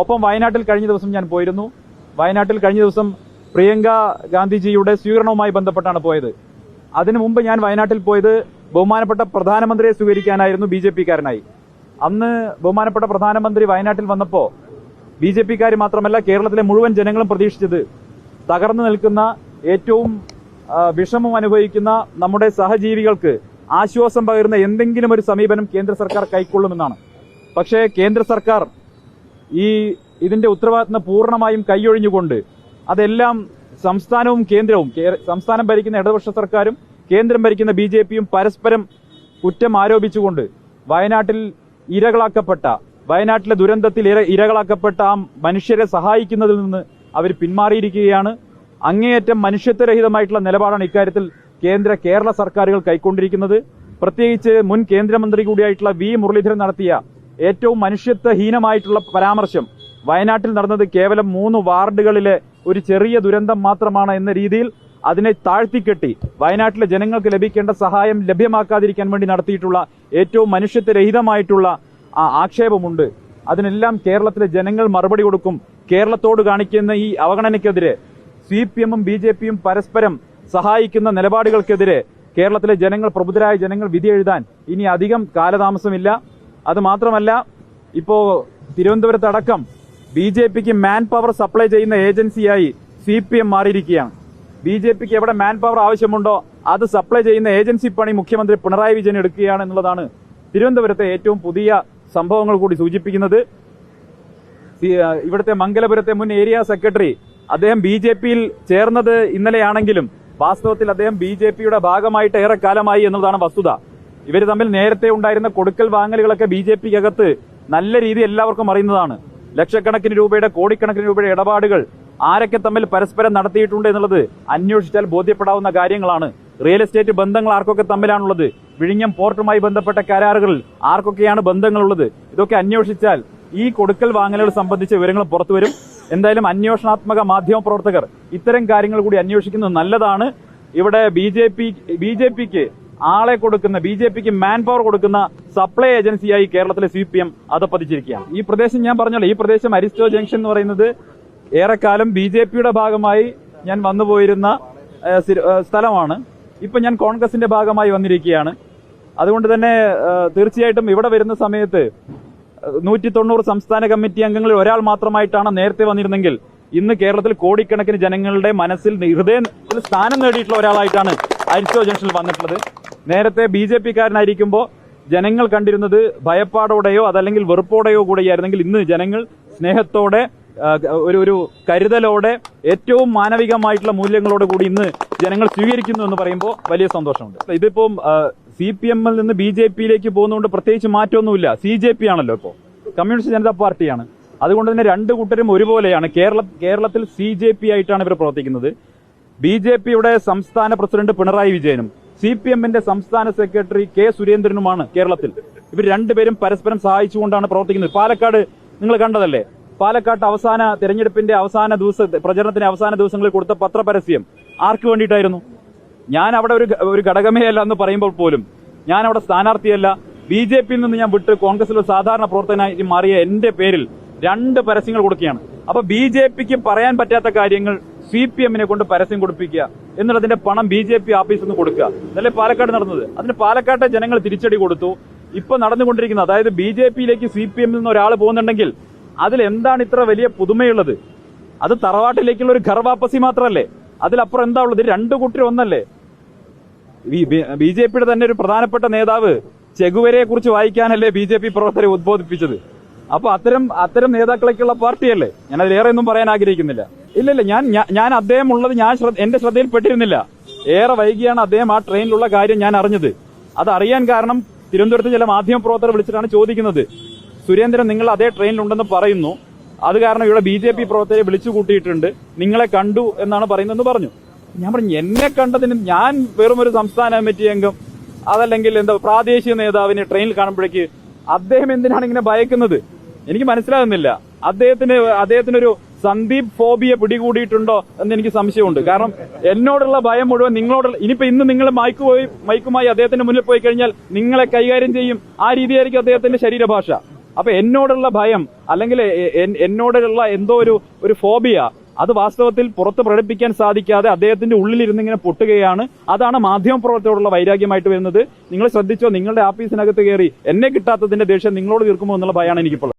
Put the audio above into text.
ഒപ്പം വയനാട്ടിൽ കഴിഞ്ഞ ദിവസം ഞാൻ പോയിരുന്നു. വയനാട്ടിൽ കഴിഞ്ഞ ദിവസം പ്രിയങ്ക ഗാന്ധിജിയുടെ സ്വീകരണവുമായി ബന്ധപ്പെട്ടാണ് പോയത്. അതിനു മുമ്പ് ഞാൻ വയനാട്ടിൽ പോയത് ബഹുമാനപ്പെട്ട പ്രധാനമന്ത്രിയെ സ്വീകരിക്കാനായിരുന്നു ബി ജെ പിക്കാരനായി. അന്ന് ബഹുമാനപ്പെട്ട പ്രധാനമന്ത്രി വയനാട്ടിൽ വന്നപ്പോൾ ബി ജെ പിക്കാർ മാത്രമല്ല കേരളത്തിലെ മുഴുവൻ ജനങ്ങളും പ്രതീക്ഷിച്ചത് തകർന്നു നിൽക്കുന്ന ഏറ്റവും വിഷമം അനുഭവിക്കുന്ന നമ്മുടെ സഹജീവികൾക്ക് ആശ്വാസം പകരുന്ന എന്തെങ്കിലും ഒരു സമീപനം കേന്ദ്ര സർക്കാർ കൈക്കൊള്ളുമെന്നാണ്. പക്ഷേ കേന്ദ്ര സർക്കാർ ഈ ഇതിന്റെ ഉത്തരവാദിത്തം പൂർണമായും കൈയൊഴിഞ്ഞുകൊണ്ട് അതെല്ലാം സംസ്ഥാനവും കേന്ദ്രവും സംസ്ഥാനം ഭരിക്കുന്ന ഇടതുപക്ഷ സർക്കാരും കേന്ദ്രം ഭരിക്കുന്ന ബി ജെ പിയും പരസ്പരം കുറ്റം ആരോപിച്ചുകൊണ്ട് വയനാട്ടിൽ ഇരകളാക്കപ്പെട്ട വയനാട്ടിലെ ദുരന്തത്തിൽ ഇര- ഇരകളാക്കപ്പെട്ട ആ മനുഷ്യരെ സഹായിക്കുന്നതിൽ നിന്ന് അവർ പിന്മാറിയിരിക്കുകയാണ്. അങ്ങേയറ്റം മനുഷ്യത്വരഹിതമായിട്ടുള്ള നിലപാടാണ് ഇക്കാര്യത്തിൽ കേന്ദ്ര കേരള സർക്കാരുകൾ കൈക്കൊണ്ടിരിക്കുന്നത്. പ്രത്യേകിച്ച് മുൻ കേന്ദ്രമന്ത്രി കൂടിയായിട്ടുള്ള വി മുരളീധരൻ നടത്തിയ ഏറ്റവും മനുഷ്യത്വഹീനമായിട്ടുള്ള പരാമർശം. വയനാട്ടിൽ നടന്നത് കേവലം മൂന്ന് വാർഡുകളിലെ ഒരു ചെറിയ ദുരന്തം മാത്രമാണ് എന്ന രീതിയിൽ അതിനെ താഴ്ത്തിക്കെട്ടി വയനാട്ടിലെ ജനങ്ങൾക്ക് ലഭിക്കേണ്ട സഹായം ലഭ്യമാക്കാതിരിക്കാൻ വേണ്ടി നടത്തിയിട്ടുള്ള ഏറ്റവും മനുഷ്യത്വരഹിതമായിട്ടുള്ള ആ ആക്ഷേപമുണ്ട്. അതിനെല്ലാം കേരളത്തിലെ ജനങ്ങൾ മറുപടി കൊടുക്കും. കേരളത്തോട് കാണിക്കുന്ന ഈ അവഗണനയ്ക്കെതിരെ സി പി എമ്മും ബി ജെ പിയും പരസ്പരം സഹായിക്കുന്ന നിലപാടുകൾക്കെതിരെ കേരളത്തിലെ ജനങ്ങൾ പ്രബുദ്ധരായ ജനങ്ങൾ വിധി എഴുതാൻ ഇനി അധികം കാലതാമസമില്ല. അത് മാത്രമല്ല ഇപ്പോ തിരുവനന്തപുരത്തടക്കം ബി ജെ പിക്ക് മാൻ പവർ സപ്ലൈ ചെയ്യുന്ന ഏജൻസിയായി സി പി എം മാറിയിരിക്കുകയാണ്. ബി ജെ പിക്ക് എവിടെ മാൻ പവർ ആവശ്യമുണ്ടോ അത് സപ്ലൈ ചെയ്യുന്ന ഏജൻസി പണി മുഖ്യമന്ത്രി പിണറായി വിജയൻ എടുക്കുകയാണ് എന്നുള്ളതാണ് തിരുവനന്തപുരത്തെ ഏറ്റവും പുതിയ സംഭവങ്ങൾ കൂടി സൂചിപ്പിക്കുന്നത്. ഇവിടുത്തെ മംഗലപുരത്തെ മുൻ ഏരിയ സെക്രട്ടറി അദ്ദേഹം ബി ജെ പിയിൽ ചേർന്നത് ഇന്നലെയാണെങ്കിലും വാസ്തവത്തിൽ അദ്ദേഹം ബി ജെ പിയുടെ ഭാഗമായിട്ട് ഏറെ കാലമായി എന്നുള്ളതാണ് വസ്തുത. ഇവർ തമ്മിൽ നേരത്തെ ഉണ്ടായിരുന്ന കൊടുക്കൽ വാങ്ങലുകളൊക്കെ ബി ജെ പിക്കകത്ത് നല്ല രീതി എല്ലാവർക്കും അറിയുന്നതാണ്. ലക്ഷക്കണക്കിന് രൂപയുടെ കോടിക്കണക്കിന് രൂപയുടെ ഇടപാടുകൾ ആരൊക്കെ തമ്മിൽ പരസ്പരം നടത്തിയിട്ടുണ്ട് എന്നുള്ളത് അന്വേഷിച്ചാൽ ബോധ്യപ്പെടാവുന്ന കാര്യങ്ങളാണ്. റിയൽ എസ്റ്റേറ്റ് ബന്ധങ്ങൾ ആർക്കൊക്കെ തമ്മിലാണുള്ളത്? വിഴിഞ്ഞം പോർട്ടുമായി ബന്ധപ്പെട്ട കരാറുകളിൽ ആർക്കൊക്കെയാണ് ബന്ധങ്ങളുള്ളത്? ഇതൊക്കെ അന്വേഷിച്ചാൽ ഈ കൊടുക്കൽ വാങ്ങലുകൾ സംബന്ധിച്ച വിവരങ്ങൾ പുറത്തുവരും എന്തായാലും അന്വേഷണാത്മക മാധ്യമ പ്രവർത്തകർ ഇത്തരം കാര്യങ്ങൾ കൂടി അന്വേഷിക്കുന്നത് നല്ലതാണ്. ഇവിടെ B J P B J പിക്ക് ആളെ കൊടുക്കുന്ന ബി ജെ പിക്ക് മാൻ പവർ കൊടുക്കുന്ന സപ്ലൈ ഏജൻസിയായി കേരളത്തിലെ സി പി എം അതപ്പതിച്ചിരിക്കുകയാണ് ഈ പ്രദേശം ഞാൻ പറഞ്ഞല്ലോ ഈ പ്രദേശം അരിസ്റ്റോ ജംഗ്ഷൻ എന്ന് പറയുന്നത് ഏറെക്കാലം ബി ജെ പിയുടെ ഭാഗമായി ഞാൻ വന്നുപോയിരുന്ന പോയിരുന്ന സ്ഥലമാണ്. ഇപ്പൊ ഞാൻ കോൺഗ്രസിന്റെ ഭാഗമായി വന്നിരിക്കുകയാണ്. അതുകൊണ്ട് തന്നെ തീർച്ചയായിട്ടും ഇവിടെ വരുന്ന സമയത്ത് നൂറ്റി തൊണ്ണൂറ് സംസ്ഥാന കമ്മിറ്റി അംഗങ്ങളിൽ ഒരാൾ മാത്രമായിട്ടാണ് നേരത്തെ വന്നിരുന്നെങ്കിൽ ഇന്ന് കേരളത്തിൽ കോടിക്കണക്കിന് ജനങ്ങളുടെ മനസ്സിൽ ഹൃദയത്തിൽ സ്ഥാനം നേടിയിട്ടുള്ള ഒരാളായിട്ടാണ് അരിസ്റ്റോ ജംഗ്ഷനിൽ വന്നിട്ടുള്ളത്. നേരത്തെ ബി ജെ പിക്കാരനായിരിക്കുമ്പോൾ ജനങ്ങൾ കണ്ടിരുന്നത് ഭയപ്പാടോടെയോ അതല്ലെങ്കിൽ വെറുപ്പോടെയോ കൂടെയായിരുന്നെങ്കിൽ ഇന്ന് ജനങ്ങൾ സ്നേഹത്തോടെ ഒരു ഒരു കരുതലോടെ ഏറ്റവും മാനവികമായിട്ടുള്ള മൂല്യങ്ങളോട് കൂടി ഇന്ന് ജനങ്ങൾ സ്വീകരിക്കുന്നു എന്ന് പറയുമ്പോൾ വലിയ സന്തോഷമുണ്ട്. ഇതിപ്പം സി പി എമ്മിൽ നിന്ന് ബി ജെ പിയിലേക്ക് പോകുന്നതുകൊണ്ട് പ്രത്യേകിച്ച് മാറ്റമൊന്നുമില്ല. സി ജെ പി ആണല്ലോ ഇപ്പോൾ കമ്മ്യൂണിസ്റ്റ് ജനതാ പാർട്ടിയാണ്. അതുകൊണ്ട് തന്നെ രണ്ട് കൂട്ടരും ഒരുപോലെയാണ്. കേരള കേരളത്തിൽ സി ജെ പി ആയിട്ടാണ് ഇവർ പ്രവർത്തിക്കുന്നത്. ബി ജെ പിയുടെ സംസ്ഥാന പ്രസിഡന്റ് പിണറായി വിജയനും സി പി എമ്മിന്റെ സംസ്ഥാന സെക്രട്ടറി കെ സുരേന്ദ്രനുമാണ് കേരളത്തിൽ. ഇവർ രണ്ടുപേരും പരസ്പരം സഹായിച്ചുകൊണ്ടാണ് പ്രവർത്തിക്കുന്നത്. പാലക്കാട് നിങ്ങൾ കണ്ടതല്ലേ? പാലക്കാട്ട് അവസാന തെരഞ്ഞെടുപ്പിന്റെ അവസാന ദിവസ പ്രചരണത്തിന്റെ അവസാന ദിവസങ്ങളിൽ കൊടുത്ത പത്രപരസ്യം ആർക്ക് വേണ്ടിയിട്ടായിരുന്നു? ഞാൻ അവിടെ ഒരു ഒരു ഘടകമേ അല്ല എന്ന് പറയുമ്പോൾ പോലും ഞാൻ അവിടെ സ്ഥാനാർത്ഥിയല്ല. ബി ജെ പിയിൽ നിന്ന് ഞാൻ വിട്ട് കോൺഗ്രസിൽ ഒരു സാധാരണ പ്രവർത്തകനായി മാറിയ എന്റെ പേരിൽ രണ്ട് പരസ്യങ്ങൾ കൊടുക്കുകയാണ്. അപ്പൊ ബി ജെ പിക്ക് പറയാൻ പറ്റാത്ത കാര്യങ്ങൾ സി പി എമ്മിനെ കൊണ്ട് പരസ്യം കൊടുപ്പിക്കുക എന്നുള്ളതിന്റെ പണം ബി ജെ പി ഓഫീസിൽ നിന്ന് കൊടുക്കുക. അതല്ലേ പാലക്കാട് നടന്നത്. അതിന് പാലക്കാട്ടെ ജനങ്ങൾ തിരിച്ചടി കൊടുത്തു. ഇപ്പൊ നടന്നുകൊണ്ടിരിക്കുന്ന അതായത് ബി ജെ പിയിലേക്ക് സി പി എമ്മിൽ നിന്ന് ഒരാൾ പോകുന്നുണ്ടെങ്കിൽ അതിൽ എന്താണ് ഇത്ര വലിയ പുതുമയുള്ളത്? അത് തറവാട്ടിലേക്കുള്ള ഒരു ഘർവാപ്പസി മാത്രമല്ലേ? അതിലപ്പുറം എന്താ ഉള്ളത്? രണ്ട് കൂട്ടർ ഒന്നല്ലേ? ബി ജെ പിയുടെ തന്നെ ഒരു പ്രധാനപ്പെട്ട നേതാവ് ചെഗുവരയെ കുറിച്ച് വായിക്കാനല്ലേ ബി ജെ പി പ്രവർത്തകരെ ഉദ്ബോധിപ്പിച്ചത്. അപ്പൊ അത്തരം അത്തരം നേതാക്കളൊക്കെയുള്ള പാർട്ടിയല്ലേ? ഞാൻ അതിലേറെ ഒന്നും പറയാൻ ആഗ്രഹിക്കുന്നില്ല. ഇല്ലില്ല ഞാൻ ഞാൻ- ഞാൻ അദ്ദേഹം ഉള്ളത് ഞാൻ എന്റെ ശ്രദ്ധയിൽപ്പെട്ടിരുന്നില്ല. ഏറെ വൈകിയാണ് അദ്ദേഹം ആ ട്രെയിനിലുള്ള കാര്യം ഞാൻ അറിഞ്ഞത്. അത് അറിയാൻ കാരണം തിരുവനന്തപുരത്ത് ചില മാധ്യമ പ്രവർത്തകർ വിളിച്ചിട്ടാണ് ചോദിക്കുന്നത്. സുരേന്ദ്രൻ നിങ്ങൾ അതേ ട്രെയിനിലുണ്ടെന്ന് പറയുന്നു. അത് കാരണം ഇവിടെ ബി ജെ പി പ്രവർത്തകരെ വിളിച്ചു കൂട്ടിയിട്ടുണ്ട്. നിങ്ങളെ കണ്ടു എന്നാണ് പറയുന്നതെന്ന് പറഞ്ഞു. ഞാൻ പറഞ്ഞു എന്നെ കണ്ടതിന് ഞാൻ വെറും ഒരു സംസ്ഥാന കമ്മിറ്റി അംഗം. അതല്ലെങ്കിൽ എന്താ പ്രാദേശിക നേതാവിനെ ട്രെയിനിൽ കാണുമ്പോഴേക്ക് അദ്ദേഹം എന്തിനാണ് ഇങ്ങനെ ഭയക്കുന്നത്? എനിക്ക് മനസ്സിലാകുന്നില്ല. അദ്ദേഹത്തിന് അദ്ദേഹത്തിനൊരു സന്ദീപ് ഫോബിയെ പിടികൂടിയിട്ടുണ്ടോ എന്ന് എനിക്ക് സംശയമുണ്ട്. കാരണം എന്നോടുള്ള ഭയം മുഴുവൻ നിങ്ങളോട് ഇനിയിപ്പോ ഇന്ന് നിങ്ങൾ മൈക്ക് പോയി മൈക്കുമായി അദ്ദേഹത്തിന്റെ മുന്നിൽ പോയി കഴിഞ്ഞാൽ നിങ്ങളെ കൈകാര്യം ചെയ്യും. ആ രീതിയായിരിക്കും അദ്ദേഹത്തിന്റെ ശരീരഭാഷ. അപ്പൊ എന്നോടുള്ള ഭയം അല്ലെങ്കിൽ എന്നോടുള്ള എന്തോ ഒരു ഒരു ഫോബിയ അത് വാസ്തവത്തിൽ പുറത്ത് പ്രകടിപ്പിക്കാൻ സാധിക്കാതെ അദ്ദേഹത്തിന്റെ ഉള്ളിലിരുന്ന് ഇങ്ങനെ പൊട്ടുകയാണ്. അതാണ് മാധ്യമപ്രവർത്തകരോടുള്ള വൈരാഗ്യമായിട്ട് വരുന്നത്. നിങ്ങൾ ശ്രദ്ധിച്ചോ നിങ്ങളുടെ ആഫീസിനകത്ത് കയറി എന്നെ കിട്ടാത്തതിന്റെ ദേഷ്യം നിങ്ങളോട് തീർക്കുമോ എന്നുള്ള ഭയമാണ് എനിക്കിപ്പോൾ.